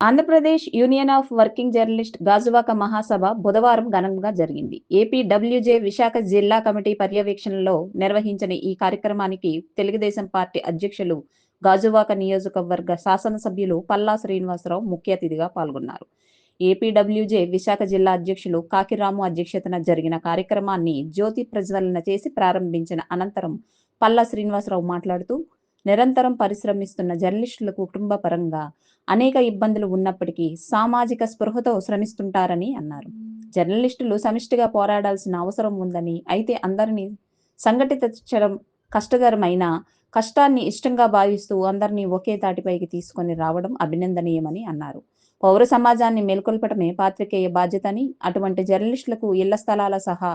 Andhra Pradesh union of working journalist Gajuwaka మహాసభ బుధవారం ఘనంగా జరిగింది. ఏపీ డబ్ల్యూజే విశాఖ జిల్లా కమిటీ పర్యవేక్షణలో నిర్వహించిన ఈ కార్యక్రమానికి తెలుగుదేశం పార్టీ అధ్యక్షులు గాజువాక నియోజకవర్గ శాసనసభ్యులు పల్లా శ్రీనివాసరావు ముఖ్య అతిథిగా పాల్గొన్నారు. ఏపీడబ్ల్యూజే విశాఖ జిల్లా అధ్యక్షులు కాకిరాము అధ్యక్షతన జరిగిన కార్యక్రమాన్ని జ్యోతి ప్రజ్వలన చేసి ప్రారంభించిన అనంతరం పల్లా శ్రీనివాసరావు మాట్లాడుతూ నిరంతరం పరిశ్రమిస్తున్న జర్నలిస్టులకు కుటుంబ పరంగా అనేక ఇబ్బందులు ఉన్నప్పటికీ సామాజిక స్పృహతో శ్రమిస్తుంటారని అన్నారు. జర్నలిస్టులు సమిష్టిగా పోరాడాల్సిన అవసరం ఉందని అయితే అందరినీ సంఘటిత కష్టతరమైన కష్టాన్ని ఇష్టంగా భావిస్తూ అందరినీ ఒకే తాటిపైకి తీసుకొని రావడం అభినందనీయమని అన్నారు. పౌర సమాజాన్ని మేల్కొల్పటమే పాత్రికేయ బాధ్యతని అటువంటి జర్నలిస్టులకు ఇళ్ళ స్థలాల సహా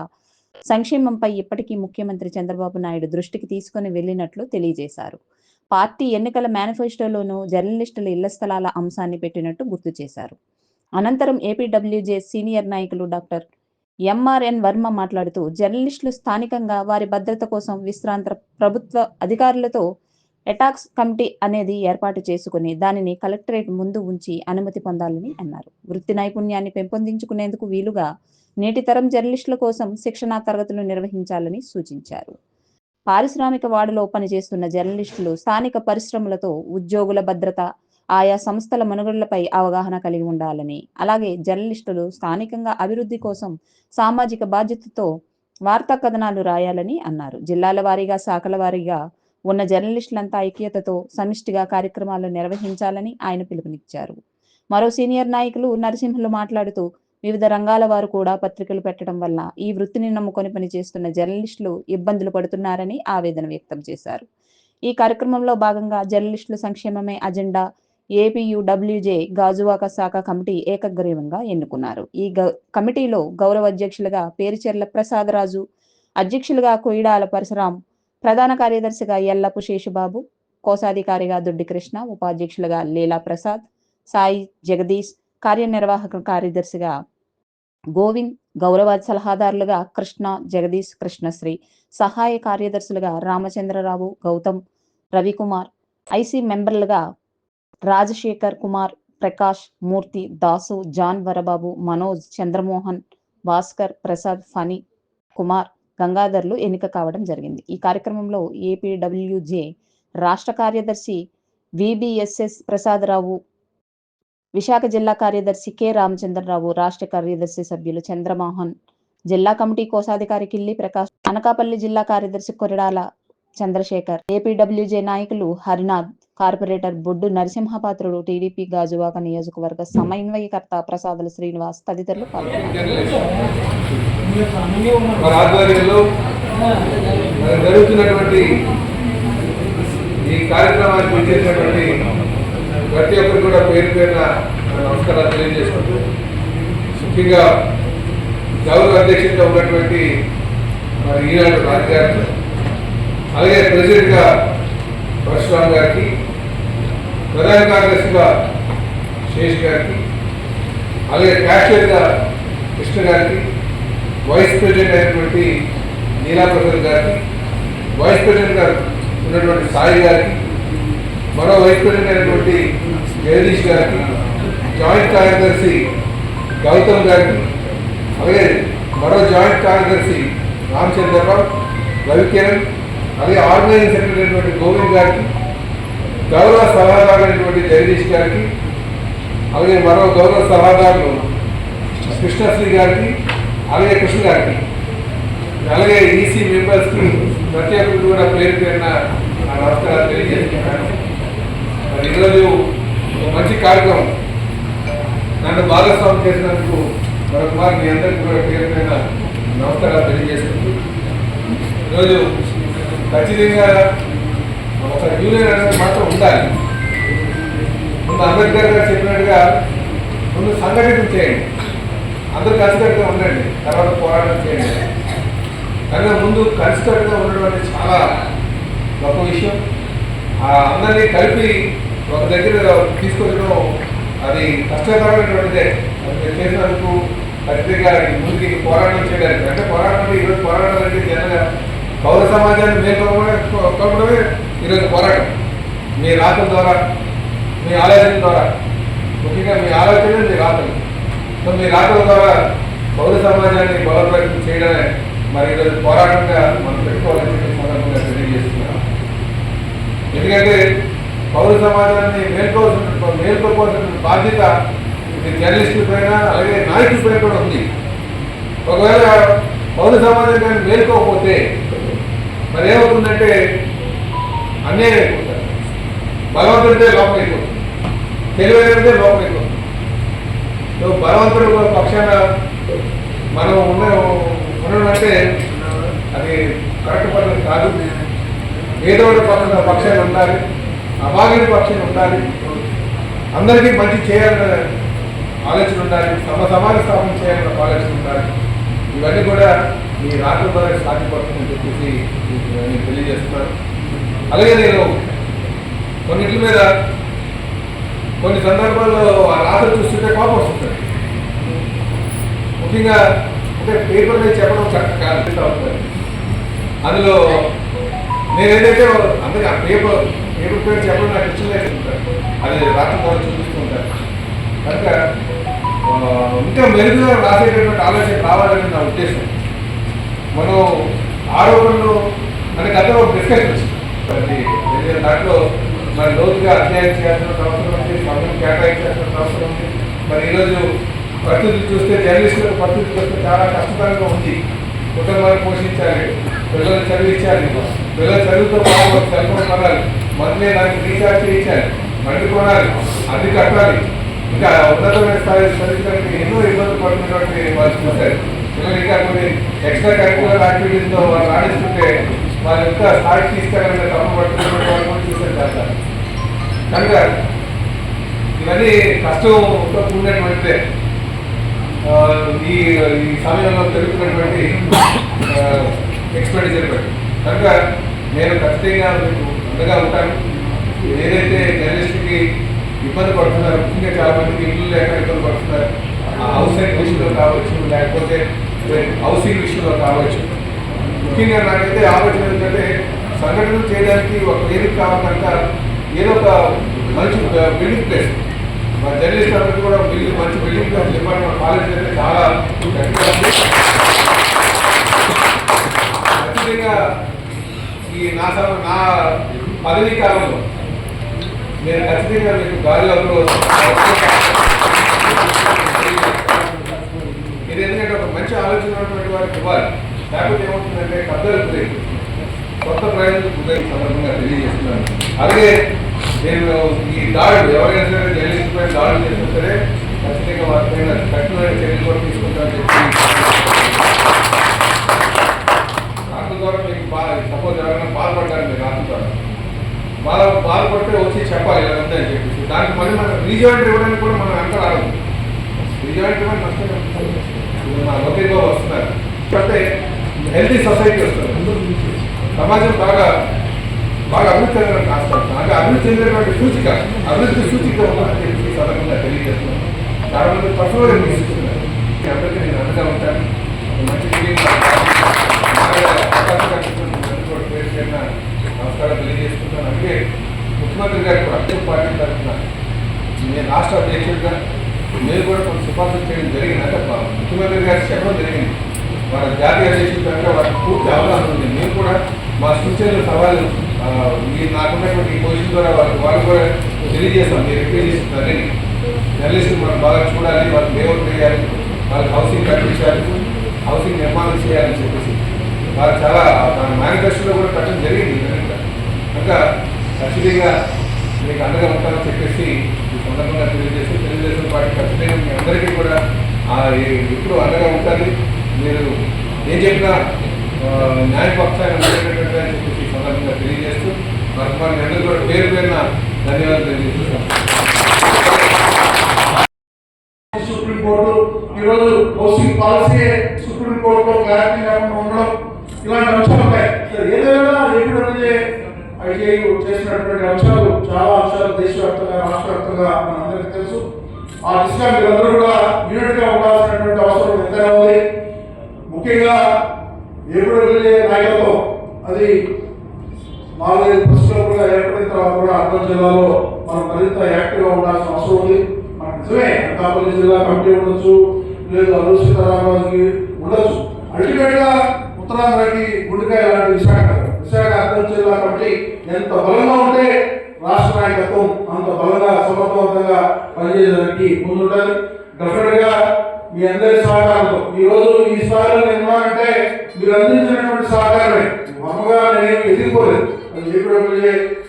సంక్షేమంపై ఇప్పటికీ ముఖ్యమంత్రి చంద్రబాబు నాయుడు దృష్టికి తీసుకుని వెళ్ళినట్లు తెలియజేశారు. పార్టీ ఎన్నికల మేనిఫెస్టోలోనూ జర్నలిస్టుల ఇళ్ళ స్థలాల అంశాన్ని పెట్టినట్టు గుర్తు చేశారు. అనంతరం ఏపీడబ్ల్యూజే సీనియర్ నాయకులు డాక్టర్ ఎంఆర్ఎన్ వర్మ మాట్లాడుతూ జర్నలిస్టులు స్థానికంగా వారి భద్రత కోసం విశ్రాంత ప్రభుత్వ అధికారులతో ఎటాక్స్ కమిటీ అనేది ఏర్పాటు చేసుకుని దానిని కలెక్టరేట్ ముందు ఉంచి అనుమతి పొందాలని అన్నారు. వృత్తి నైపుణ్యాన్ని పెంపొందించుకునేందుకు వీలుగా నేటి తరం జర్నలిస్టుల కోసం శిక్షణా తరగతులు నిర్వహించాలని సూచించారు. పారిశ్రామిక వాడలో పనిచేస్తున్న జర్నలిస్టులు స్థానిక పరిశ్రమలతో ఉద్యోగుల భద్రత ఆయా సంస్థల మనుగడలపై అవగాహన కలిగి ఉండాలని. అలాగే జర్నలిస్టులు స్థానికంగా అభివృద్ధి కోసం సామాజిక బాధ్యతతో వార్తా కథనాలు రాయాలని అన్నారు. జిల్లాల వారీగా శాఖల వారీగా ఉన్న జర్నలిస్టులంతా ఐక్యతతో సమిష్టిగా కార్యక్రమాలు నిర్వహించాలని ఆయన పిలుపునిచ్చారు. మరో సీనియర్ నాయకులు నరసింహులు మాట్లాడుతూ వివిధ రంగాల వారు కూడా పత్రికలు పెట్టడం వల్ల ఈ వృత్తిని నమ్ముకొని పనిచేస్తున్న జర్నలిస్టులు ఇబ్బందులు పడుతున్నారని ఆవేదన వ్యక్తం చేశారు. ఈ కార్యక్రమంలో భాగంగా జర్నలిస్టుల సంక్షేమమే అజెండా ఏపీయుడబ్ల్యూజే గాజువాక శాఖ కమిటీ ఏకగ్రీవంగా ఎన్నుకున్నారు. ఈ కమిటీలో గౌరవ అధ్యక్షులుగా పేరుచెర్ల ప్రసాదరాజు అధ్యక్షులుగా కొయిడాల పరశురాం ప్రధాన కార్యదర్శిగా ఎల్లపు శేషుబాబు కోశాధికారిగా దుడ్డి కృష్ణ ఉపాధ్యక్షులుగా లీలా ప్రసాద్ సాయి జగదీష్ కార్యనిర్వాహక కార్యదర్శిగా గోవింద్ గౌరవ సలహాదారులుగా కృష్ణ జగదీష్ కృష్ణశ్రీ సహాయ కార్యదర్శులుగా రామచంద్రరావు గౌతమ్ రవికుమార్ ఐసీ మెంబర్లుగా రాజశేఖర్ కుమార్ ప్రకాష్ మూర్తి దాసు జాన్ వరబాబు మనోజ్ చంద్రమోహన్ భాస్కర్ ప్రసాద్ ఫణి కుమార్ గంగాధర్లు ఎన్నిక కావడం జరిగింది. ఈ కార్యక్రమంలో ఏపీడబ్ల్యూజే రాష్ట్ర కార్యదర్శి విబిఎస్ఎస్ ప్రసాదరావు విశాఖ జిల్లా కార్యదర్శి కె. రామచంద్రరావు రాష్ట్ర కార్యదర్శి సభ్యులు చంద్రమోహన్ జిల్లా కమిటీ కోశాధికారి కిల్లి ప్రకాష్ అనకాపల్లి జిల్లా కార్యదర్శి కొరడాల చంద్రశేఖర్ ఏపీడబ్ల్యూజే నాయకులు హరినాథ్ కార్పొరేటర్ బొడ్డు నరసింహపాత్రుడు టీడీపీ గాజువాక నియోజకవర్గ సమన్వయకర్త ప్రసాదుల శ్రీనివాస్ తదితరులు పాల్గొన్నారు. ప్రతి ఒక్కరు కూడా పేరు పేరున నమస్కారాలు తెలియజేసుకుంటూ ముఖ్యంగా గౌరవ అధ్యక్షుడిగా ఉన్నటువంటి మరి ఈనాడు రాజు అలాగే ప్రెసిడెంట్గా పరశురామ్ గారికి ప్రధాన కార్యదర్శిగా శేష్ గారికి అలాగే క్యాషియర్గా కృష్ణ గారికి వైస్ ప్రెసిడెంట్ అయినటువంటి నీలా ప్రసాద్ గారికి వైస్ ప్రెసిడెంట్ గారు ఉన్నటువంటి సాయి గారికి మరో వైపునటువంటి జగదీష్ గారికి జాయింట్ కార్యదర్శి గౌతమ్ గారికి అలాగే మరో జాయింట్ కార్యదర్శి రామచంద్రరావు రవికిరణ్ అలాగే ఆర్గనైజింగ్ సెక్రటరీ అయినటువంటి గోవింద్ గారికి గౌరవ సలహాదారు అయినటువంటి జగదీష్ గారికి అలాగే మరో గౌరవ సలహాదారులు కృష్ణశ్రీ గారికి అలాగే కృష్ణ గారికి అలాగే ఈసీ మెంబర్స్కి ప్రతి ఒక్కరికి కూడా పేరు పేరున నమస్కారాలు తెలియజేస్తున్నాను. ఈరోజు ఒక మంచి కార్యక్రమం. నన్ను భాగస్వామి చేసినందుకు మరొకమారు మీ అందరికీ కూడా పేరు పైన నమస్కారాలు తెలియజేసుకుంటూ ఈరోజు ఖచ్చితంగా ఒక యూనియన్ అనేది మాత్రం ఉండాలి. ముందు అంబేద్కర్ గారు చెప్పినట్టుగా ముందు సంఘటన చేయండి. అందరూ కలిసికట్టుగా ఉండండి. తర్వాత పోరాటం చేయండి. కానీ ముందు కలిసికట్టుగా ఉండడం అనేది చాలా గొప్ప విషయం. ఆ అందరినీ కలిపి ఒక దగ్గర తీసుకొచ్చడం అది కష్టకరమైనటువంటిదే అది చేసినందుకు ఖచ్చితంగా ముందుకి పోరాటం చేయడానికి. అంటే పోరాటం అంటే ఈరోజు పోరాటం అంటే జనంగా పౌర సమాజాన్ని మేల్కొల్పడమే ఈరోజు పోరాటం. మీ రాతల ద్వారా మీ ఆలోచన ద్వారా. ముఖ్యంగా మీ ఆలోచన మీ రాతలు. సో మీ రాతల ద్వారా పౌర సమాజాన్ని బలోపేతం చేయడమే మరి ఈరోజు పోరాటంగా మనం పెట్టుకోవాలని చెప్పి సందర్భంగా తెలియజేస్తున్నాం ఎందుకంటే పౌర సమాజాన్ని మేల్కోవాల్సిన మేల్కోవాల్సిన బాధ్యత జర్నలిస్టులపైన అలాగే నాయకులపైన కూడా ఉంది. ఒకవేళ పౌర సమాజం కానీ మేల్కోకపోతే మరి ఏమవుతుందంటే అన్యాయం అయిపోతారు బలవంతుడితే లోపం అయిపోతుంది తెలివైనదే లోపం అయిపోతుంది సో బలవంతుడు పక్షాన మనం ఉన్న ఉండడం అంటే అది కరెక్ట్ పద్ధతి కాదు. ఏదో ఒక పక్షాన పక్షాన్ని ఉండాలి. అభాగ్యుడి పక్షాన్ని ఉండాలి. అందరికీ మంచి చేయాలన్న ఆలోచన ఉండాలి. సమ సమాజ స్థాపన చేయాలన్న ఆలోచన ఉండాలి. ఇవన్నీ కూడా మీ రాత్రి ద్వారా సాధ్యపడుతుందని చెప్పేసి నేను తెలియజేస్తున్నాను. అలాగే నేను కొన్నింటి మీద కొన్ని సందర్భాల్లో ఆ రాత్రి చూస్తుంటే కోపం వస్తుంది. ముఖ్యంగా అంటే పేపర్ మీద చెప్పడం చక్కగా కాదు. అందులో నేను ఏదైతే అందుకే ఆ పేపర్ పేపర్ పేరు చెప్పడం నాకు ఇష్టం లేకుంటాను అది రాత్రి ద్వారా చూపిస్తూ కనుక ఇంకా మెరుగుగా రాసేటటువంటి ఆలోచన రావాలని నా ఉద్దేశం. మనం ఆరోపణలు అంతా ఒక డిస్కషన్ వచ్చింది మరి దాంట్లో మరి లోతుగా అధ్యయనం చేయాల్సిన అవసరం ఉంది సమయం కేటాయించాల్సిన అవసరం ఉంది. మరి ఈరోజు పరిస్థితి చూస్తే జర్నలిస్టులకు పరిస్థితి చూస్తే చాలా కష్టతరంగా ఉంది. కుటుంబాన్ని పోషించాలి పిల్లలు చదివించాలి పిల్లలు చదువుతో పాటు సెల్ ఫోన్ కొనాలి. మొన్నే దానికి రీఛార్జ్ చేయించాలి మళ్ళీ కొనాలి. అది కట్టాలి. ఇంకా ఉన్నతమైన స్థాయి చదివించడానికి ఎన్నో ఇబ్బంది పడుతున్నటువంటి వాళ్ళు చూశారు. పిల్లలు ఇంకా కొన్ని ఎక్స్ట్రా కరికులర్ యాక్టివిటీస్తో వాళ్ళు ఆడిస్తుంటే వాళ్ళు ఇంకా స్థాయి తీసుకెళ్ళాలని తప్పు పడుతున్నటువంటి వాళ్ళు కూడా చూశారు కాదు కనుక ఇవన్నీ కష్టంతో కూడినటువంటిదే ఈ ఈ సమయంలో పెరుగుతున్నటువంటి ఎక్స్పెండిచర్ బట్టి. కనుక నేను ఖచ్చితంగా మీకు అండగా ఉంటాను ఏదైతే జర్నలిస్ట్కి ఇబ్బంది పడుతున్నారు ముఖ్యంగా చాలా మందికి ఇల్లు లేక ఇబ్బంది పడుతున్నారు. ఆ హౌసింగ్ విషయంలో కావచ్చు లేకపోతే హౌసింగ్ విషయంలో కావచ్చు. ముఖ్యంగా నాకైతే ఆలోచన ఏంటంటే సంఘటనలు చేయడానికి ఒక వేదిక కావాలంట ఏదో ఒక మంచి బిల్డింగ్ ప్లేస్ మా జర్నలిస్ట్ అందరికీ కూడా బిల్డింగ్ మంచి బిల్డింగ్ ప్లేస్ చెప్పాలి మా కాలేజ్ అయితే చాలా ఖచ్చితంగా ఈ నా నా పదవీ కాలంలో నేను ఖచ్చితంగా మీకు గాలిలో ఇది ఎందుకంటే ఒక మంచి ఆలోచన ఉన్నటువంటి వారికి ఇవ్వాలి. లేకపోతే ఏమవుతుందంటే కద్దరు బ్రేక్ కొత్త ప్రయోజనం ఉదయం సందర్భంగా తెలియజేస్తున్నాను. అలాగే నేను ఈ దాడులు ఎవరైనా సరే జర్నలిస్ట్ దాడులు చేసినా సరే ఖచ్చితంగా వారిపైన కఠినమైన చర్యలు కూడా తీసుకుంటానని చెప్పి నాకు ద్వారా మీకు బాగా సపోజ్ ఎవరైనా బాధపడ్డారు మీరు నాకు ద్వారా వాళ్ళ వాళ్ళు కొట్టే వచ్చి చెప్పాలి ఇలా ఉంది అని చెప్పేసి. దానికి మళ్ళీ మనం రీజాయింట్ ఇవ్వడానికి కూడా మనం ఎంత రాదు రీజాయింట్ ఇవ్వడానికి నష్టం ఇప్పుడు మా వస్తున్నారు. అంటే హెల్తీ సొసైటీ వస్తుంది సమాజం బాగా బాగా అభివృద్ధి చెందడం రాష్ట్రం అంటే అభివృద్ధి చెందినటువంటి సూచిక. అభివృద్ధి సూచిక ఉందని చెప్పి సదనంగా తెలియజేస్తున్నాం. దాని మీద మంది పర్సనల్గా అందరికీ నమస్కారం తెలియజేసుకుంటాను అందుకే ముఖ్యమంత్రి గారు కూడా అక్షయ పార్టీ తరఫున నేను రాష్ట్ర అధ్యక్షుడిగా మీరు కూడా కొంత సిఫార్సు చేయడం జరిగిందంటే ముఖ్యమంత్రి గారు చెప్పడం జరిగింది. మన జాతీయ అధ్యక్షుడి కనుక వారికి పూర్తి అవగాహన ఉంది. మేము కూడా మా సూచనలు సవాళ్ళు ఈ నాకున్నటువంటి ఈ పొజిషన్ ద్వారా వాళ్ళకి వాళ్ళు కూడా తెలియజేస్తాం. మీరు రిపేర్ చేస్తున్నారని జర్నలిస్టులు మనం బాగా చూడాలి. వాళ్ళకి లేఅవుట్ వేయాలి. వాళ్ళకి హౌసింగ్ కట్టించాలి హౌసింగ్ నిర్మాణం చేయాలని చెప్పేసి. వారు చాలా మేనిఫెస్టోలో కూడా కట్టడం జరిగింది. కనుక ఖచ్చితంగా మీకు అండగా ఉంటారని చెప్పేసి ఈ సందర్భంగా తెలియజేసి తెలుగుదేశం పార్టీ ఖచ్చితంగా మీ అందరికీ కూడా ఆ ఎప్పుడు అండగా ఉంటుంది మీరు ఏం చెప్పినా న్యాయపక్షాన్ని ఉండేటట్టు అని చెప్పేసి ఈ సందర్భంగా తెలియజేస్తూ మరి మన అందరూ కూడా పేరు పేరున ధన్యవాదాలు తెలియజేస్తున్నాం. సుప్రీంకోర్టు ఈరోజు హౌసింగ్ పాలసీ సుప్రీంకోర్టులో క్లారిటీ లేకుండా ఉండడం ఇలాంటి అంశాలు ఉన్నాయి సరే, ఏదైనా ఏపీడబ్ల్యూఏ ఐటీఐ చేసినటువంటి అంశాలు చాలా అంశాలు దేశవ్యాప్తంగా రాష్ట్ర వ్యాప్తంగా మనందరికీ తెలుసు. ఆ దిశగా మీరందరూ కూడా యూనిట్గా ఉండాల్సినటువంటి అవసరం ఎంతైనా ఉంది. ముఖ్యంగా ఏపీడబ్ల్యూఏ నాయకత్వం అది నాలుగైదు కూడా ఏర్పడిన తర్వాత కూడా అర్థం జిల్లాలో మనం మరింత యాక్టివ్గా ఉండాల్సిన అవసరం ఉంది. మనకు నిజమే అనకాపల్లి జిల్లా కమిటీ ఉండొచ్చు లేదు అల్లు సీతారామరాజుకి ఉండొచ్చు. అల్టిమేట్గా ఉత్తరాంధ్రకి గుండెకాయ లాంటి విశాఖ విశాఖ అర్థం జిల్లా కమిటీ ఎంత బలంగా ఉంటే రాష్ట్ర నాయకత్వం అంత బలంగా సమర్థవంతంగా పనిచేయడానికి ముందుంటుంది. డెఫినెట్గా మీ అందరి సహకారంతో ఈ రోజు ఈ స్థాయిలో నేను మీరు అందించినటువంటి సహకారమే. మమ్మగా నేను ఎదిగిపోలేదు. అది చెప్పినప్పుడు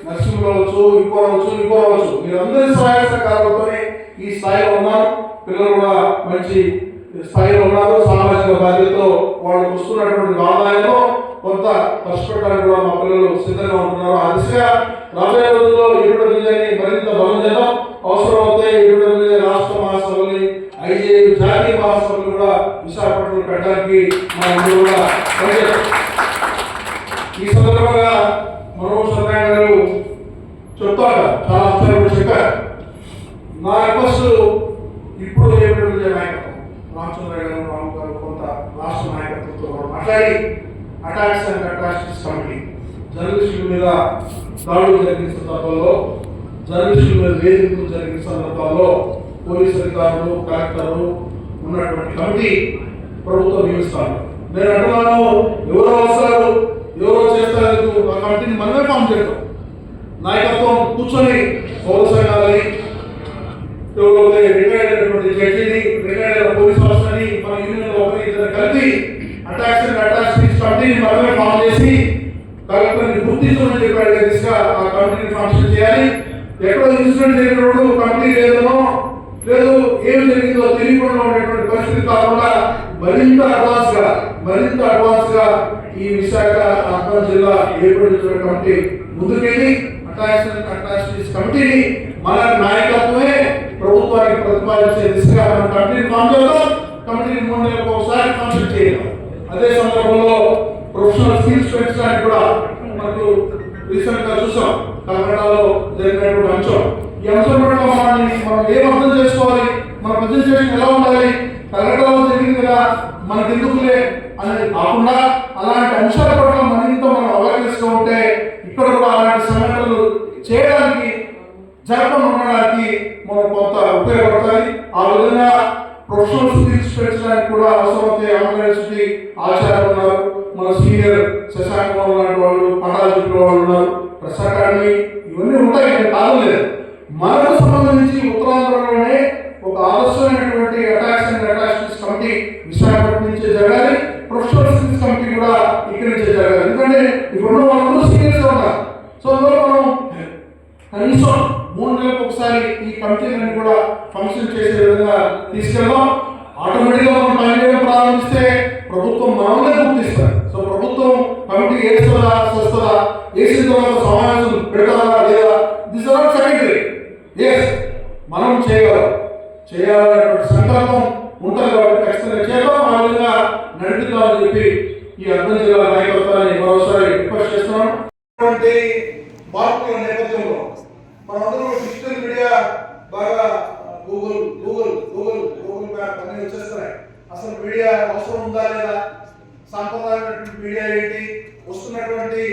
నర్సింగ్ కావచ్చు ఇంకో అవ్వచ్చు ఇంకో అవ్వచ్చు. మీరు అందరి సహాయ సహకారాలతోనే ఈ స్థాయిలో ఉన్నాను పిల్లలు కూడా మంచి స్థాయిలో ఉన్నారు. సామాజిక బాధ్యతతో వాళ్ళు వస్తున్నటువంటి ఆదాయంలో కొంత ఖర్చు కూడా మా పిల్లలు సిద్ధంగా ఉంటున్నారు. ఆ దిశగా రాబోయే రోజుల్లో ఏపీడబ్ల్యూఏని మరింత బలం చేద్దాం. అవసరం అవుతే విజయ రాష్ట్ర మహాసభల్ని ఐజే జాతీయ మహాసభలు కూడా విశాఖపట్నంలో పెట్టడానికి మా అందరూ కూడా పనిచేస్తాం. ఈ సందర్భంగా మనోజ్ సత్యనారాయణ గారు చెప్తారు చాలా అంశాలు కూడా చెప్పారు. నా రిక్వెస్ట్ ఇప్పుడు ఏపీ నాయకత్వం రామచంద్ర గారు రామ్ గారు కొంత రాష్ట్ర నాయకత్వంతో మాట్లాడి అటాక్స్ అండ్ అట్రాక్షన్స్ కమిటీ జర్నలిస్టుల మీద దాడులు జరిగిన సందర్భంలో జర్నలిస్టుల మీద వేధింపులు జరిగిన సందర్భాల్లో పోలీసు అధికారులు కలెక్టర్లు ఉన్నటువంటి కమిటీ ప్రభుత్వం నియమిస్తారు. నేను అంటున్నాను ఎవరో వస్తారు ఎవరో చేస్తారు ఆ కమిటీని మనమే ఫామ్ చేద్దాం నాయకత్వం కూర్చొని పౌర సంఘాలని ఎవరైతే రిటైర్డ్ అయినటువంటి జడ్జిని రిటైర్డ్ అయిన పోలీస్ ఆఫీసర్ని మన యూనియన్ ఒకరి ఇద్దరు కలిపి అటాక్స్ అటాక్స్ కమిటీని మరొక ఫామ్ చేసి కలెక్టర్ని గుర్తించమని చెప్పాడు దిశగా ఆ కమిటీని ఫంక్షన్ చేయాలి. ఎక్కడో ఇన్సిడెంట్ జరిగినప్పుడు కమిటీ లేదనో లేదు ఏం జరిగిందో తెలియకుండా ఉండేటువంటి పరిస్థితి కాకుండా మరింత అడ్వాన్స్గా మరింత అడ్వాన్స్గా ఈ విశాఖ అర్బన్ జిల్లా ఏర్పడిన ముందుకెళ్ళి అటాక్స్ అండ్ కమిటీని మన నాయకత్వమే ప్రభుత్వానికి ప్రతిపాదించే దిశగా మనం కమిటీని ఫామ్ చేద్దాం. కమిటీని మూడు నెలలకు ఒకసారి ఫంక్షన్ చేయాలి అదే సందర్భంలో ప్రొఫెషనల్ కూడా మనకు రీసెంట్గా చూసాం. కలకటాలో జరిగినటువంటి అంశం. ఈ అంశం మనల్ని మనం ఏం అర్థం చేసుకోవాలి? మన ప్రజెంటేషన్ ఎలా ఉండాలి? కలకటాలో జరిగింది కదా మనకి ఎందుకులే అనేది కాకుండా అలాంటి అంశాల పట్ల మరింత మనం అవేర్నెస్ ఉంటే ఇక్కడ కూడా అలాంటి సంఘటనలు చేయడానికి జరపడం ఉండడానికి మనం కొంత ఉపయోగపడతాయి. ఆ విధంగా ప్రొఫెషనల్ స్కిల్స్ పెంచడానికి కూడా అవసరమైతే ఆంధ్రప్రదేశ్కి ఆచార్యులు ఉన్నారు. మన సీనియర్ కానీ ఇవన్నీ ఉంటాయి నేను కాదలేదు మనకు సంబంధించి ఉత్తరాంధ్రలోనే ఒక ఆలస్యమైనటువంటి attacks and attachments committee Visakhapatnam నుంచే జరగాలి ప్రొఫెషనల్ స్కిల్స్ కమిటీ కూడా ఇక్కడి నుంచే జరగాలి. ఎందుకంటే ఇప్పుడు వాళ్ళందరూ సీనియర్స్ ఉన్నారు. సో అందులో మనం కనీసం మూడు నెలలకు ఒకసారి ఈ కమిటీలను కూడా ఫంక్షన్ చేసే విధంగా తీసుకెళ్దాం. ఆటోమేటిక్గా మనం పనిచేయడం ప్రారంభిస్తే ప్రభుత్వం మనమే గుర్తిస్తారు సో ప్రభుత్వం కమిటీ వేస్తుందా చేస్తుందా వేసిన తర్వాత సమావేశం పెడతారా లేదా దిస్ ఆర్ సెకండరీ ఎస్ మనం చేయగలం చేయాలనేటువంటి సంకల్పం ఉంటుంది కాబట్టి ఖచ్చితంగా చేద్దాం ఆ విధంగా నడుపుతామని చెప్పి ఈ అర్బన్ జిల్లా నాయకత్వాన్ని మరోసారి రిక్వెస్ట్ చేస్తున్నాను అటువంటి మార్పుల నేపథ్యంలో మనందరూ డిజిటల్ మీడియా బాగా Google Google Google Google map అన్ని వచ్చేస్తున్నాయి అసలు మీడియా అవసరం ఉందా లేదా సాంప్రదాయమైనటువంటి మీడియా ఏంటి వస్తున్నటువంటి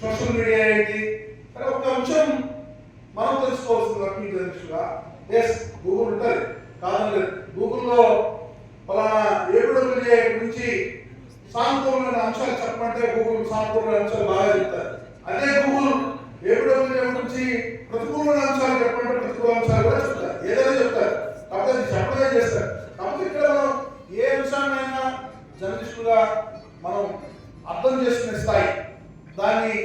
సోషల్ మీడియా ఏంటి అని ఒక అంశం మనం తెలుసుకోవాల్సింది ఎస్ గూగుల్ ఉంటుంది కాదని గూగుల్లో ఫలానా ఏడు గురించి సానుకూలమైన అంశాలు చెప్పమంటే గూగుల్ సానుకూలమైన అంశాలు బాగా చెప్తారు. అదే గూగుల్ ఏపీడబ్ల్యూఏ గురించి ప్రతికూలమైన అంశాలు చెప్పమంటే ప్రతికూల అంశాలు కూడా చెప్తారు. ఏదైనా చెప్తారు. కాబట్టి అది చెప్పలే చేస్తారు. కాబట్టి ఇక్కడ మనం ఏ అంశాన్నైనా జర్నలిస్టులుగా మనం అర్థం చేసుకునే స్థాయి దాన్ని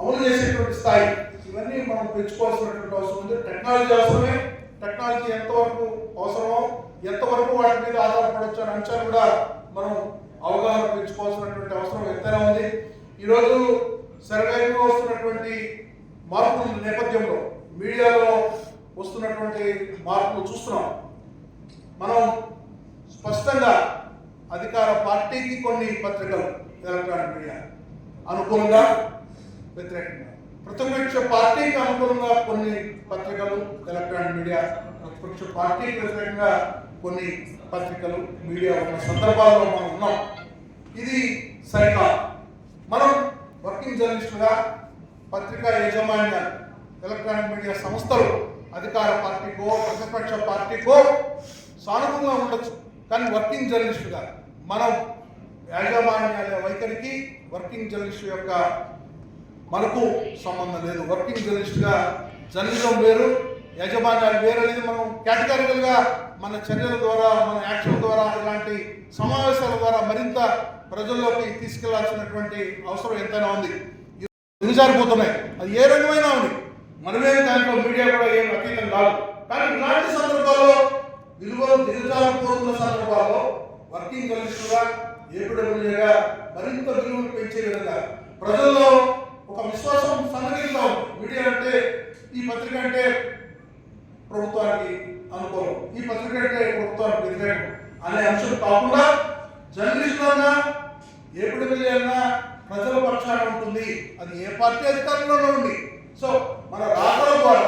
అమలు చేసేటువంటి స్థాయి ఇవన్నీ మనం పెంచుకోవాల్సినటువంటి అవసరం ఉంది. టెక్నాలజీ అవసరమే. టెక్నాలజీ ఎంతవరకు అవసరమో ఎంతవరకు వాటి మీద ఆధారపడవచ్చు అనే అంశాలు కూడా మనం అవగాహన పెంచుకోవాల్సినటువంటి అవసరం ఎంతైనా ఉంది. ఈరోజు సర్వేగా వస్తున్నటువంటి మార్పుల నేపథ్యంలో మీడియాలో వస్తున్నటువంటి మార్పులు చూస్తున్నాం. మనం స్పష్టంగా అధికార పార్టీకి కొన్ని పత్రికలు ఎలక్ట్రానిక్ మీడియా అనుకూలంగా వ్యతిరేకంగా. ప్రతిపక్ష పార్టీకి అనుకూలంగా కొన్ని పత్రికలు ఎలక్ట్రానిక్ మీడియా ప్రతిపక్ష పార్టీకి వ్యతిరేకంగా కొన్ని పత్రికలు మీడియా ఉన్న సందర్భాల్లో మనం ఉన్నాం. ఇది సరికాదు మనం వర్కింగ్ జర్నలిస్టుగా పత్రికా యాజమాన్యాలు ఎలక్ట్రానిక్ మీడియా సంస్థలు అధికార పార్టీకో ప్రతిపక్ష పార్టీకో సానుకూలంగా ఉండొచ్చు. కానీ వర్కింగ్ జర్నలిస్టుగా మనం యాజమాన్యాల వైఖరికి వర్కింగ్ జర్నలిస్ట్ యొక్క మనకు సంబంధం లేదు. వర్కింగ్ జర్నలిస్ట్గా జర్నలిజం వేరు యాజమాన్యాలు వేరు అనేది మనం కేటగారికల్గా మన చర్యల ద్వారా మన యాక్షన్ ద్వారా ఇలాంటి సమావేశాల ద్వారా మరింత ప్రజల్లోకి తీసుకెళ్ళాల్సినటువంటి అవసరం ఎంతైనా ఉంది. దిగజారిపోతున్నాయి అది ఏ రంగమైనా ఉంది. మనమే దాంట్లో మీడియా కూడా ఏం అతీతం కాదు. కానీ ఇలాంటి సందర్భాల్లో విలువలు దిగజారిపోతున్న సందర్భాల్లో వర్కింగ్ జర్నలిస్టుగా ఏపీడబ్ల్యూగా మరింత విలువలు పెంచే విధంగా ప్రజల్లో ఒక విశ్వాసం సంఘటిస్తా మీడియా అంటే ఈ పత్రిక అంటే ప్రభుత్వానికి అనుకూలం. ఈ పత్రిక అంటే ప్రభుత్వానికి వ్యతిరేకం అనే అంశం కాకుండా జర్నలిస్టులన్నా ఏపీడబ్ల్యూ అయినా ప్రజల పక్షాన ఉంటుంది. అది ఏ పార్టీ అధికారంలోనే ఉంది. సో మన రాతల ద్వారా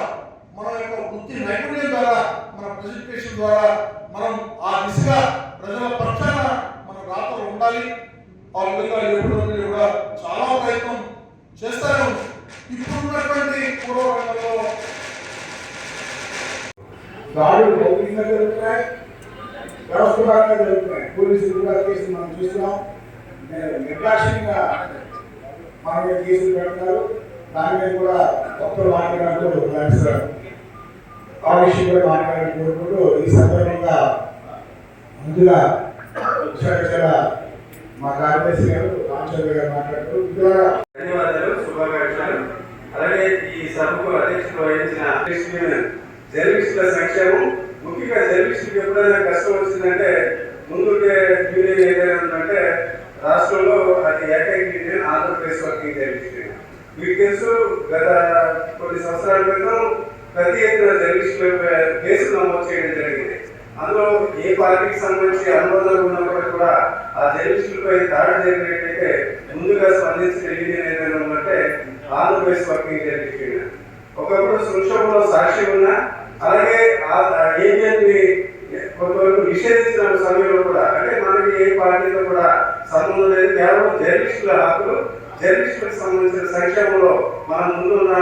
మన యొక్క వృత్తి నైపుణ్యం ద్వారా మన ప్రెజెంటేషన్ ద్వారా మనం ఆ దిశగా ప్రజల పక్షాన మన రాతలు ఉండాలి. ఆ విధంగా ఏపీడబ్ల్యూ కూడా చాలా ప్రయత్నం చేస్తానే ఇప్పుడున్నటువంటి ఇప్పుడు దాడులు భౌతికంగా జరుగుతున్నాయి వ్యవస్థపరంగా జరుగుతున్నాయి. పోలీసులు కూడా కేసులు మనం చూస్తున్నాం. నిర్లక్ష్యంగా మన మీద కేసులు పెడతారు దాని మీద కూడా కొత్త మాట్లాడుతూ రాస్తారు ఆ విషయం కూడా మాట్లాడాలని కోరుకుంటూ ఈ సందర్భంగా ముందుగా విశాఖ మా కార్యదర్శి గారు రామచంద్ర గారు మాట్లాడుతూ అలాగే ఈ సభకు అధ్యక్షత వహించిన అధ్యక్షులైన జర్నలిస్టుల సంక్షేమం. ముఖ్యంగా జర్నలిస్టులకు ఎప్పుడైనా కష్టం వచ్చిందంటే ముందుకే యూనియన్ ఏదైనా ఉందంటే రాష్ట్రంలో అది ఏకైక యూనియన్ ఆంధ్రప్రదేశ్ వర్కింగ్ జర్నలిస్ట్ మీకు తెలుసు గత కొన్ని సంవత్సరాల క్రితం ప్రతి ఎత్తున జర్నలిస్టుల కేసులు నమోదు చేయడం జరిగింది. అందులో ఏ పార్టీకి సంబంధించి అనుబంధాలు ఉన్నప్పటికీ కూడా ఆ జర్నలిస్టులపై దాడి జరిగినట్టయితే ముందుగా స్పందించిన యూనియన్ ఏదైనా ఆంధ్రప్రదేశ్ వర్కింగ్ జర్నలిస్ట్ ఒకప్పుడు సంక్షోభంలో సాక్షి ఉన్నా అలాగే ఏబిఎన్ కొంతవరకు నిషేధించిన సమయంలో కూడా అంటే మనకి ఏ పార్టీతో కూడా సంబంధం లేదు. కేవలం జర్నలిస్టుల హక్కులు జర్నలిస్టులకు సంబంధించిన సంక్షేమంలో మనం ముందు ఉన్న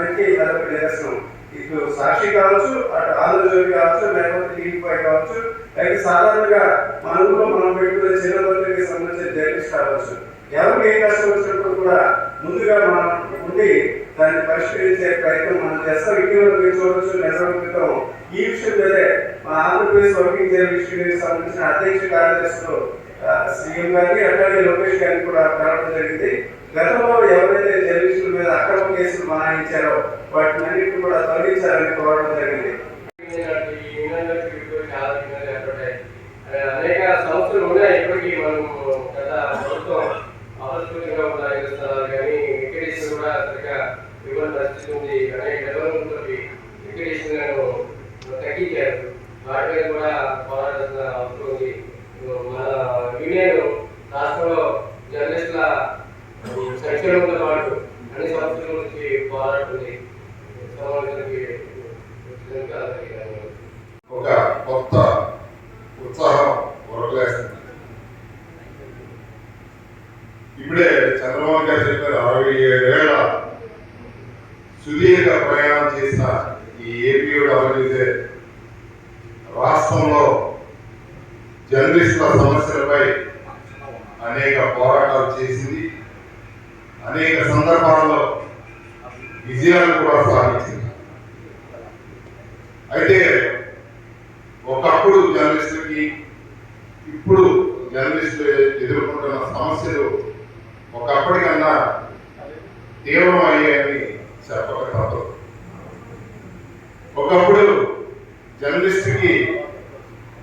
వ్యక్తి అదొక నిరసనం ఇటు సాక్షి కావచ్చు అటు ఆంధ్రజ్యోతి కావచ్చు లేకపోతే టీవీ కావచ్చు అయితే సాధారణంగా మన ఊళ్ళో మనం పెట్టుకునే చిన్న పత్రికకి సంబంధించిన జర్నలిస్ట్ కావచ్చు. ఎవరికి ఏ కష్టం వచ్చినప్పుడు కూడా ముందుగా మనం ఉండి దాన్ని పరిష్కరించే ప్రయత్నం మనం చేస్తాం. ఇటీవల మీరు చూడవచ్చు నెల క్రితం ఈ విషయం మీదే మా ఆంధ్రప్రదేశ్ వర్కింగ్ జర్నలిస్ట్ యూనియన్ సంబంధించిన అధ్యక్ష కార్యదర్శులు సీఎం గారికి అట్లాగే లోకేష్ గారికి కూడా కలవడం జరిగింది. గతంలో ఎవరైతే జర్నలిస్టుల మీద అక్రమ కేసులు బనాయించారో వాటిని అన్నింటిని కూడా తొలగించాలని కోరడం జరిగింది. అనేక సంస్థలు ఉన్నాయి ఇప్పటికీ మనం గత ప్రభుత్వం ఆలోచనగా ఉన్న స్థలాలు. కానీ వికెటేషన్ కూడా సరిగా ఇవ్వని పరిస్థితి ఉంది. డెవలప్మెంట్ తగ్గించారు. వాటి మీద కూడా పోరాడాల్సిన అవసరం ఉంది. మన యూనియన్ రాష్ట్రంలో జర్నలిస్టుల సంక్షేమంతో పాటు అన్ని సంస్థల గురించి పోరాడుతుంది. సమావేశానికి ఒక కొత్త ఉత్సాహం ఉరకలేస్తుంది ఇప్పుడే చంద్రబాబు గారు చెప్పారు అరవై ఏడేళ్ళ సుదీర్ఘ ప్రయాణం చేసిన ఈ ఏపీడబ్ల్యూజే రాష్ట్రంలో జర్నలిస్టుల సమస్యలపై అనేక పోరాటాలు చేసింది అనేక సందర్భాల్లో విజయాలు కూడా సాధించింది అయితే ఒకప్పుడు జర్నలిస్టులకి ఇప్పుడు జర్నలిస్టులు ఎదుర్కొంటున్న సమస్యలు ఒకప్పటికన్నా తీవ్రమయ్యాయని చెప్పక తప్పదు ఒకప్పుడు జర్నలిస్ట్కి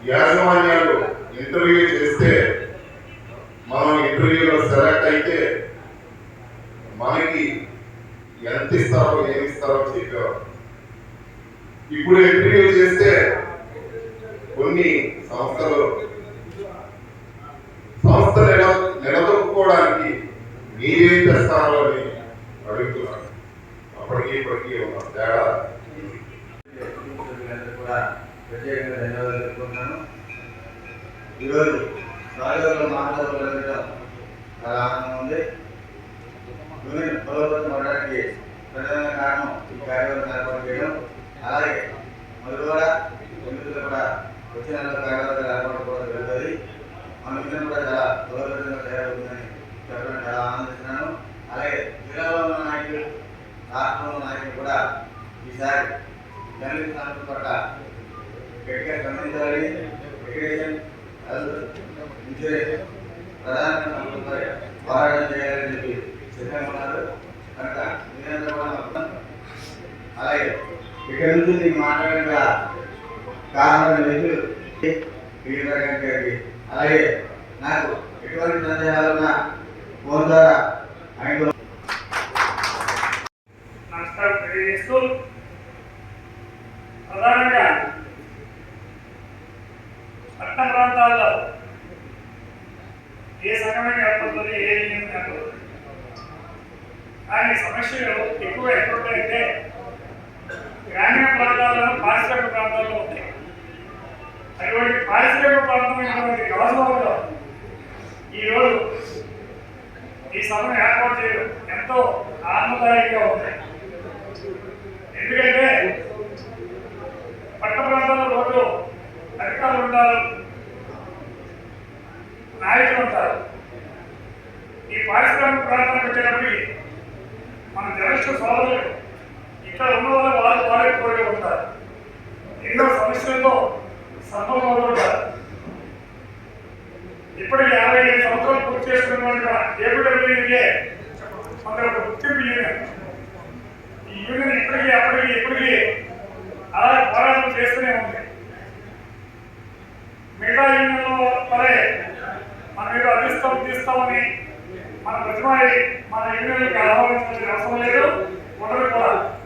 యాజమాన్యాలు ఇంటర్వ్యూ చేస్తే మనం ఇంటర్వ్యూలో సెలెక్ట్ అయితే మనకి ఎంత ఇస్తారో ఏమి ఇస్తారో చెప్పేవారు. ఇప్పుడు ఇంటర్వ్యూ చేస్తే కొన్ని సంస్థలు సంస్థ నిల నిలదొక్కుకోవడానికి మీరేం చేస్తారో అని అడుగుతున్నారు అప్పటికి ఇప్పటికీ ఉన్న తేడా సభ్యులందరూ కూడా ప్రత్యేకంగా ధన్యవాదాలు చెప్పుకుంటున్నాను ఈరోజు రాజుగారిలో మాట్లాడడం చాలా ఆనందంగా ఉంది యూనియన్ బలోపేతం అవడానికి ప్రధాన కారణం ఈ కార్యక్రమం ఏర్పాటు చేయడం. అలాగే మరి కూడా ఎన్నికలు కూడా వచ్చే నెలలో కార్యవర్గ ఏర్పాటు కూడా జరుగుతుంది. మన కూడా చాలా తయారవుతుందని చెప్పడం చాలా ఆనందిస్తున్నాను. అలాగే జిల్లాలో ఉన్న నాయకులు రాష్ట్రంలో ఉన్న నాయకులు కూడా ఈసారి జర్నలిస్ట్ సంస్థ పట్ల గట్టిగా స్పందించాలని ఎడ్యుకేషన్ హెల్త్ ఇన్సూరెన్స్ ప్రధాన పోరాటం చేయాలని చెప్పి సిద్ధంగా ఉన్నారు కనుక మీరందరూ అలాగే ఇక్కడ నుంచి నీకు గారికి అలాగే నాకు ఎటువంటి సందేహాలున్నా ఫోన్ ద్వారా ఆయనతో నమస్కారం తెలియజేస్తూ ప్రధానంగా పట్టణ ప్రాంతాల్లో ఏ సంఘమైన ఏర్పడుతుంది ఏ యూనియన్ ఏర్పడుతుంది కానీ సమస్యలు ఎక్కువ ఎక్కడుంటాయంటే గ్రామీణ ప్రాంతాల్లో పారిశ్రామిక ప్రాంతాల్లో ఉంటాయి అటువంటి పారిశ్రామిక ప్రాంతమైనటువంటి గాజువాడలో ఈరోజు ఈ సభను ఏర్పాటు చేయడం ఎంతో ఆనందదాయకంగా ఉంది. ఎందుకంటే పట్ట ప్రాంతాల రోడ్లు అధికారులు ఉంటారు నాయకులు ఉంటారు. ఈ పారిశ్రామిక ప్రాంతానికి వచ్చేటప్పటికి మన జ్యేష్ఠ సోదరులు ఇక్కడ ఉన్న వాళ్ళు వాళ్ళు వాళ్ళే కోరి ఉంటారు. ఎన్నో సమస్యలతో సంభవం ఉంటారు. ఇప్పుడు యాభై ఐదు సంవత్సరాలు పూర్తి చేసుకున్న ఏపీడబ్ల్యూఏ మన ఒక గుర్తింపు యూనియన్. ఈ యూనియన్ ఇప్పటికీ అప్పటికి ఇప్పటికీ అలా పోరాటం చేస్తూనే ఉంది. మిగతా యూనియన్లో మరే మన మీద అధిస్తాం తీస్తామని మన ప్రతిమాయి మన ఎన్నికలకు అవసరం లేదు. ఉండరు కూడా